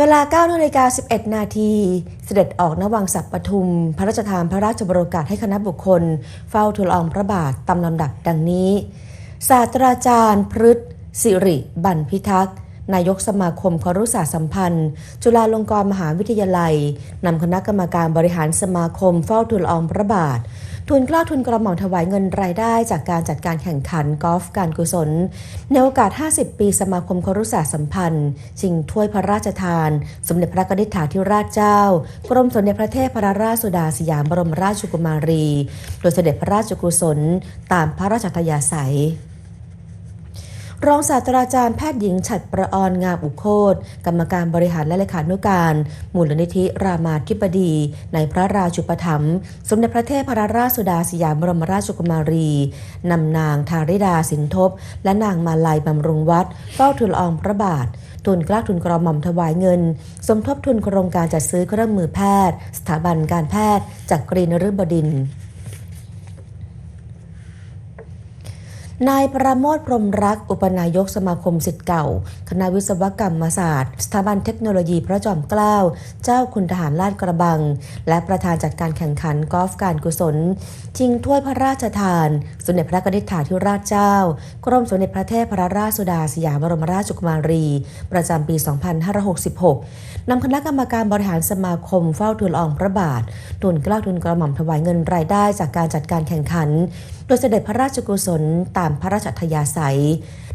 เวลา9นาฬิกา11 นาทีเสด็จออกนวังสัปปทุม พระราชทานพระราชบรโอกาสให้คณะบุคคล เฝ้าทูลอองพระบาทตามลำดับดังนี้ ศาสตราจารย์ พฤษสิริ บันพิทักษ์นายกสมาคมครุศาสตร์สัมพันธ์ จุฬาลงกรณ์มหาวิทยาลัยนำคณะกรรมการบริหารสมาคมเฝ้าทูลอองพระบาท ทุนกล้าทุนกระหม่อมถวายเงินรายได้จากการจัดการแข่งขันกอล์ฟการกุศล ในโอกาส 50 ปีสมาคมครุศาสตร์สัมพันธ์ชิงถ้วยพระราชทาน สมเด็จพระกนิษฐาธิราชเจ้า กรมสมเด็จพระเทพพระราชสุดาสยามบรมราชกุมารี โดยเสด็จพระราชกุศล ตามพระราชทยาศัย รองศาสตราจารย์แพทย์หญิงฉัดประออนงามอุโคตกรรมการบริหารและเลขานุการ มูลนิธิรามาธิบดี ในพระราชุปถัมภ์สมเด็จพระเทพพรราชสุดาสยามบรมราชกุมารี นำนางทาริดาสินทบ และนางมาลัยบำรุงวัดเฝ้าทูลอองพระบาททุนกล้าทุนกระหม่อมถวายเงิน สมทบทุนโครงการจัดซื้อเครื่องมือแพทย์ สถาบันการแพทย์จากกรีนฤบดินทร์ นายประโมทพรมรัก อุปนายกสมาคมสิทธิ์เก่า คณะวิศวกรรมศาสตร์ สถาบันเทคโนโลยีพระจอมเกล้า เจ้าคุณทหารลาดกระบัง และประธานจัดการแข่งขันกอล์ฟการกุศล ชิงถ้วยพระราชทาน สมเด็จพระนิษฐาธิราชเจ้า กรมสมเด็จพระเทพพระราชสุดาสยามบรมราชกุมารี ประจำปี 2566 นำคณะกรรมการบริหารสมาคมเฝ้าทูลอองพระบาท ทุนเกล้าทุนกระหม่อมถวายเงินรายได้จากการจัดการแข่งขัน โดยเสด็จพระราชกุศลตามพระราชทยาศัย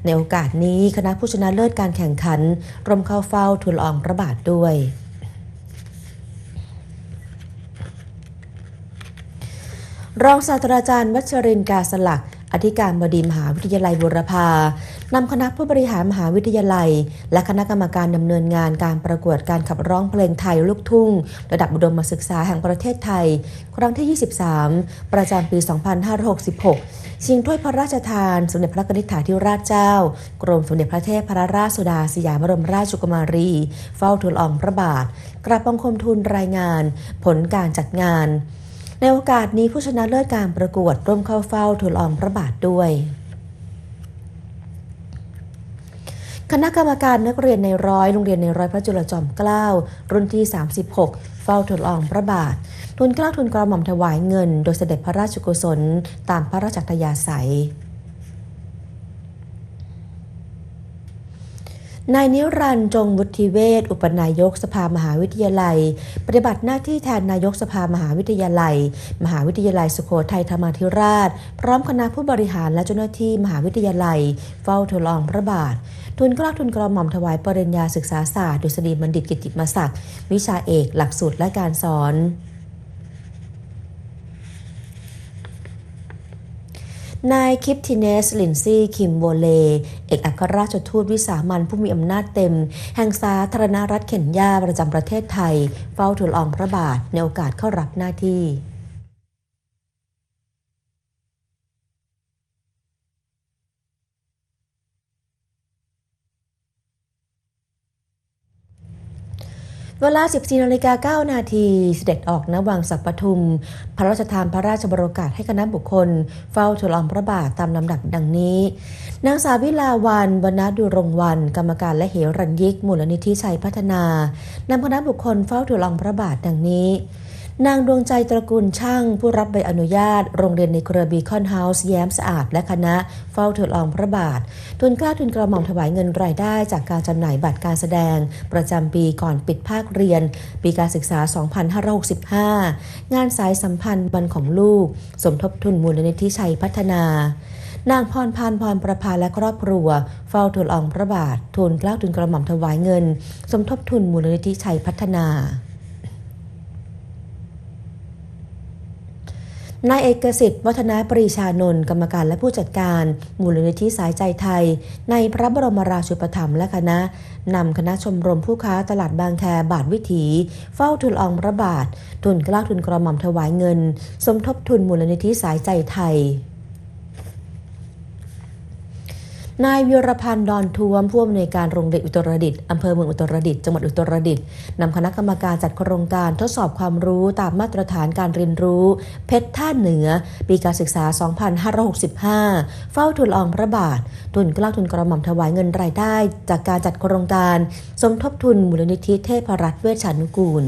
ในโอกาสนี้คณะผู้ชนะเลิศการแข่งขันร่วมเข้าเฝ้าทูลอองพระบาทด้วยรองศาสตราจารย์วัชรินกาสลัก อธิการบดีมหาวิทยาลัยบุรพานำคณะผู้บริหารมหาวิทยาลัย และคณะกรรมการดำเนินงานการประกวดการขับร้องเพลงไทยลูกทุ่ง ระดับอุดมศึกษาแห่งประเทศไทย ครั้งที่ 23 ประจำปี 2566 ชิงถ้วยพระราชทาน สมเด็จพระนิษฐาธิราชเจ้า กรมสมเด็จพระเทพพระราชสุดาสยามบรมราชกุมารี เฝ้าทูลอองพระบาท กราบบังคมทูลรายงาน ผลการจัดงาน ในโอกาสนี้ผู้ชนะเลิศการประกวดร่วมเข้าเฝ้าทูลองพระบาทด้วย คณะกรรมการนักเรียนในร้อยโรงเรียนในร้อยพระจุลจอมเกล้ารุ่นที่ 36 เฝ้าทูลองพระบาท ทุนเกล้าทุนกระหม่อมถวายเงิน โดยเสด็จพระราชกุศล ตามพระราชทยาศัย นายนิรันดร์จงวุฒิเวศอุปนายกสภามหาวิทยาลัย ปฏิบัติหน้าที่แทนนายกสภามหาวิทยาลัย มหาวิทยาลัยสุโขทัยธรรมาธิราช พร้อมคณะผู้บริหารและเจ้าหน้าที่มหาวิทยาลัย เฝ้าทูลองพระบาท ทุนกล้าทุนกระหม่อมถวายปริญญาศึกษาศาสตร์ดุษฎีบัณฑิตกิตติมศักดิ์วิชาเอก หลักสูตรและการสอน นายคิปทิเนส ลินซี่คิมโบเล เอกอัครราชทูตวิสามันผู้มีอำนาจเต็ม แห่งสาธารณรัฐเคนยาประจำประเทศไทย เฝ้าทูลอองพระบาทในโอกาสเข้ารับหน้าที่ เวลา 14นาฬิกา9นาทีเสด็จออกณวังสัปทุม พระราชทานพระราชบรโอกาสให้คณะบุคคล เฝ้าทูลอองพระบาทตามลำดับดังนี้ นางสาวิลาวันวรรณดุรงวัน กรรมการและเหรัญยิก มูลนิธิชัยพัฒนานำคณะบุคคลเฝ้าทูลอองพระบาทดังนี้ นางดวงใจตระกูลช่าง ผู้รับใบอนุญาต โรงเรียนในเครือบีคอนเฮาส์แย้มสะอาด และคณะเฝ้าทูลอองพระบาททุนกล้าทุนกระหม่อมถวายเงินรายได้จากการจำหน่ายบัตรการแสดง ประจำปีก่อนปิดภาคเรียน ปีการศึกษา 2565 งานสายสัมพันธ์วันของลูก สมทบทุนมูลนิธิชัยพัฒนานางพรพานพรประภาและครอบครัว เฝ้าทูลอองพระบาททูลกล้าทุนกระหม่อมถวายเงิน สมทบทุนมูลนิธิชัยพัฒนา นายเอกสิทธิ์วัฒนาปรีชานนท์กรรมการและผู้จัดการ มูลนิธิสายใจไทย ในพระบรมราชูปถัมภ์และคณะนำคณะชมรมผู้ค้าตลาดบางแคบาทวิถี เฝ้าทุนอองพระบาท ทุนกล้าทุนกระหม่อมถวายเงิน สมทบทุนมูลนิธิสายใจไทย นายวิรพันธ์ดอนท้วมผู้อำนวยการโรงเรียนอุตรดิตถ์อำเภอเมืองอุตรดิตถ์จังหวัดอุตรดิตถ์นำคณะกรรมการจัดโครงการทดสอบความรู้ตามมาตรฐานการเรียนรู้ เพชรท่าเหนือ ปีการศึกษา 2565 เฝ้าทุนละอองพระบาท ทุนกล้าทุนกระหม่อมถวายเงินรายได้ จากการจัดโครงการ สมทบทุนมูลนิธิเทพรัตน์เวชานุกูล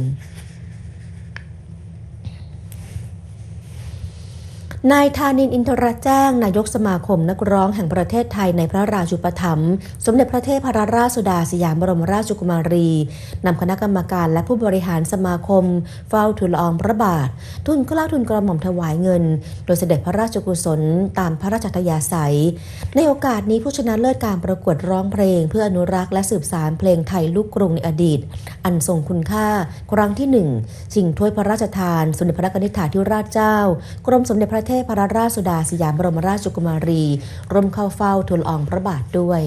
นายธานินทร์อินทรแจ้ง นายกสมาคมนักร้องแห่งประเทศไทยในพระราชูปถัมภ์สมเด็จพระเทพรราชสุดาสยามบรมราชกุมารีนำคณะกรรมการและผู้บริหารสมาคม เฝ้าทุนละอองพระบาท ทุนเกล้าทุนกระหม่อมถวายเงิน โดยเสด็จพระราชกุศลตามพระราชทยาศัย ในโอกาสนี้ผู้ชนะเลิศการประกวดร้องเพลง เพื่ออนุรักษ์และสืบสานเพลงไทยลูกกรุงในอดีต อันทรงคุณค่า ครั้งที่หนึ่งชิงถ้วยพระราชทานสมเด็จพระนิธิถาธิราชเจ้า กรมสมเด็จพระเทพรราชสุดาสยามบรมราชกุมารี ร่วมเข้าเฝ้าทูลอองพระบาทด้วย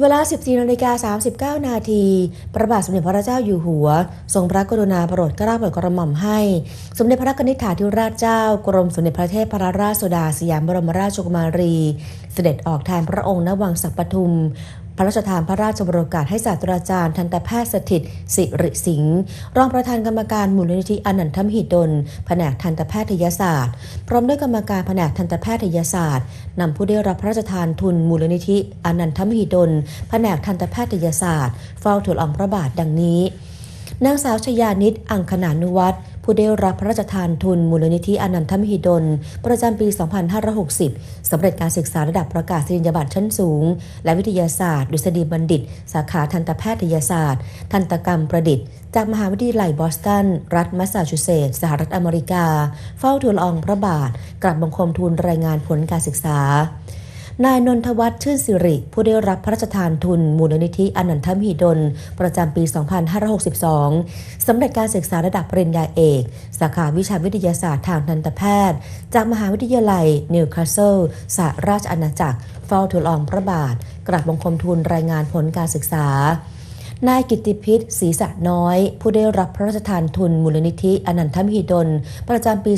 เวลา 14นาฬิกา39 นาที พระบาทสมเด็จพระเจ้าอยู่หัว ทรงพระกรุณาโปรดเกล้าโปรดกระหม่อมให้ สมเด็จพระนิธิถาธิราชเจ้า กรมสมเด็จพระเทพรราชสุดาสยามบรมราชกุมารี เสด็จออกแทนพระองค์ณวังสักปทุม พระราชทานพระราชบรโอกาสให้ศาสตราจารย์ทันตแพทย์สถิตสิริสิงห์รองประธานกรรมการมูลนิธิอนันทมหิดล แผนกทันตแพทยศาสตร์ พร้อมด้วยกรรมการแผนกทันตแพทยศาสตร์นำผู้ได้รับพระราชทานทุนมูลนิธิอนันทมหิดล แผนกทันตแพทยศาสตร์ เฝ้าทูลอองพระบาทดังนี้ นางสาวชยานิตอังคณานุวัตรผู้ได้รับพระราชทานทุนมูลนิธิอนันทมหิดล ประจำปี 2560 สำเร็จการศึกษาระดับประกาศนียบัตรชั้นสูง และวิทยาศาสตร์ดุษฎีบัณฑิต สาขาทันตแพทยศาสตร์ ทันตกรรมประดิษฐ์ จากมหาวิทยาลัยบอสตัน รัฐแมสซาชูเซตส์สหรัฐอเมริกา เฝ้าทูลอองพระบาทกราบบังคมทูลรายงานผลการศึกษา นายนนทวัฒน์ชื่นสิริ ผู้ได้รับพระราชทานทุน มูลนิธิอนันทมหิดล ประจำปี 2562 สำเร็จการศึกษาระดับปริญญาเอก สาขาวิชาวิทยาศาสตร์ทางทันตแพทย์ จากมหาวิทยาลัย นิวคาสเซิลสหราชอาณาจักร เฝ้าทูลอองพระบาท กราบบังคมทูลรายงานผลการศึกษา นายกิติพิษศรีสะน้อย ผู้ได้รับพระราชทานทุนมูลนิธิอนันทมหิดล ประจำปี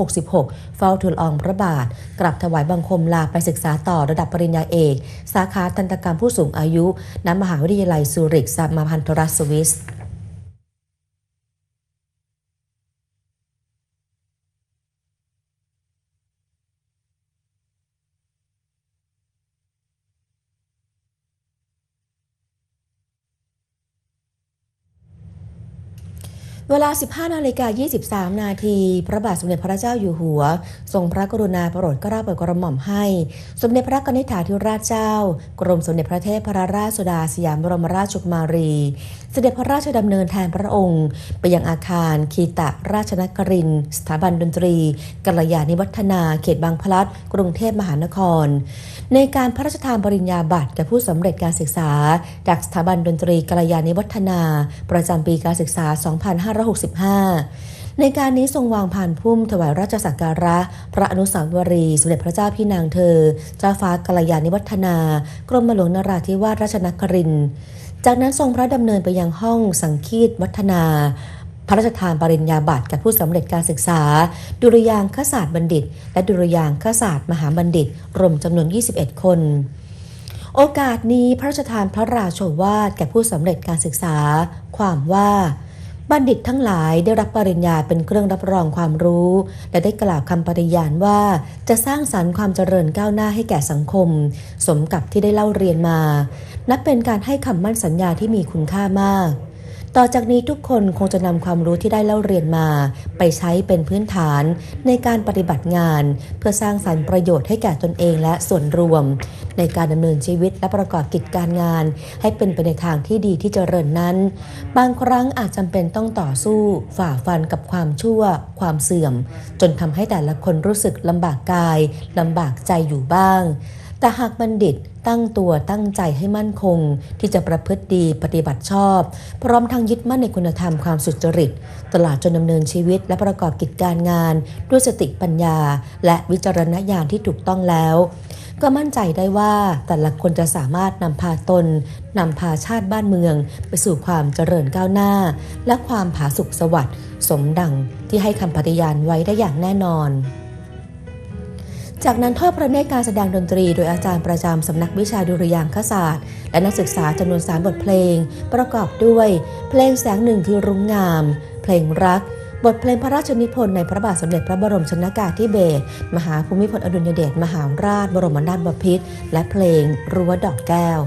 2566 เฝ้าทูลอองพระบาท กลับถวายบังคมลาไปศึกษาต่อระดับปริญญาเอก สาขาทันตกรรมผู้สูงอายุณมหาวิทยาลัยซูริกสมาพันธรัสสวิส เวลา 15นาฬิกา23 นาที พระบาทสมเด็จพระเจ้าอยู่หัว ทรงพระกรุณาโปรดเกล้าโปรดกระหม่อมให้ สมเด็จพระนิธิถาธิราชเจ้า กรมสมเด็จพระเทพรราชสุดาสยามบรมราชกุมารี เสด็จพระราชดำเนินแทนพระองค์ ไปยังอาคารคีตะราชนคริน สถาบันดนตรีกัลยาณิวัฒนาเขตบางพลัด กรุงเทพมหานคร ในการพระราชทานปริญญาบัตรแก่ผู้สำเร็จการศึกษา จากสถาบันดนตรีกัลยาณิวัฒนา ประจำปีการศึกษา 25 2565ในการนี้ทรงวางผ่านพุ่มถวายราชสักการะ พระอนุสาวรีย์สมเด็จพระเจ้าพี่นางเธอ เจ้าฟ้ากัลยาณิวัฒนา กรมหลวงนราธิวาสราชนคริน จากนั้นทรงพระดำเนินไปยังห้องสังคีตวัฒนา พระราชทานปริญญาบัตรแก่ผู้สำเร็จการศึกษา ดุริยางคศาสตร์บัณฑิต และดุริยางคศาสตร์มหาบัณฑิต รวมจำนวน 21 คนโอกาสนี้พระราชทานพระราโชวาทแก่ผู้สำเร็จการศึกษา ความว่า บัณฑิตทั้งหลายได้รับปริญญาเป็นเครื่องรับรองความรู้ และได้กล่าวคำปฏิญาณว่า จะสร้างสรรค์ความเจริญก้าวหน้าให้แก่สังคม สมกับที่ได้เล่าเรียนมา นับเป็นการให้คำมั่นสัญญาที่มีคุณค่ามาก ต่อจากนี้ทุกคนคงจะนำความรู้ที่ได้เล่าเรียนมา ไปใช้เป็นพื้นฐานในการปฏิบัติงาน เพื่อสร้างสรรค์ประโยชน์ให้แก่ตนเองและส่วนรวม ในการดำเนินชีวิตและประกอบกิจการงาน ให้เป็นไปในทางที่ดีที่เจริญนั้น บางครั้งอาจจำเป็นต้องต่อสู้ฝ่าฟันกับความชั่ว ความเสื่อม จนทำให้แต่ละคนรู้สึกลำบากกายลำบากใจอยู่บ้าง แต่หากบัณฑิตตั้งตัวตั้งใจให้มั่นคง ที่จะประพฤติดีปฏิบัติชอบ พร้อมทั้งยึดมั่นในคุณธรรมความสุจริต ตลอดจนดำเนินชีวิตและประกอบกิจการงาน ด้วยสติปัญญา และวิจารณญาณที่ถูกต้องแล้ว ก็มั่นใจได้ว่าแต่ละคนจะสามารถนำพาตนนำพาชาติบ้านเมือง ไปสู่ความเจริญก้าวหน้า และความผาสุกสวัสดิ์สมดังที่ให้คำปฏิญาณไว้ได้อย่างแน่นอน จากนั้นทอดพระเนตรการแสดงดนตรีโดยอาจารย์ประจำสำนักวิชาดุริยางคศาสตร์ และนักศึกษาจำนวนสามบทเพลง ประกอบด้วย เพลงแสงหนึ่งคือรุ้งงาม เพลงรัก บทเพลงพระราชนิพนธ์ในพระบาทสมเด็จพระบรมชนกาธิเบศรมหาภูมิพลอดุลยเดชมหาราช บรมนาถบพิตรและเพลงรั้วดอกแก้ว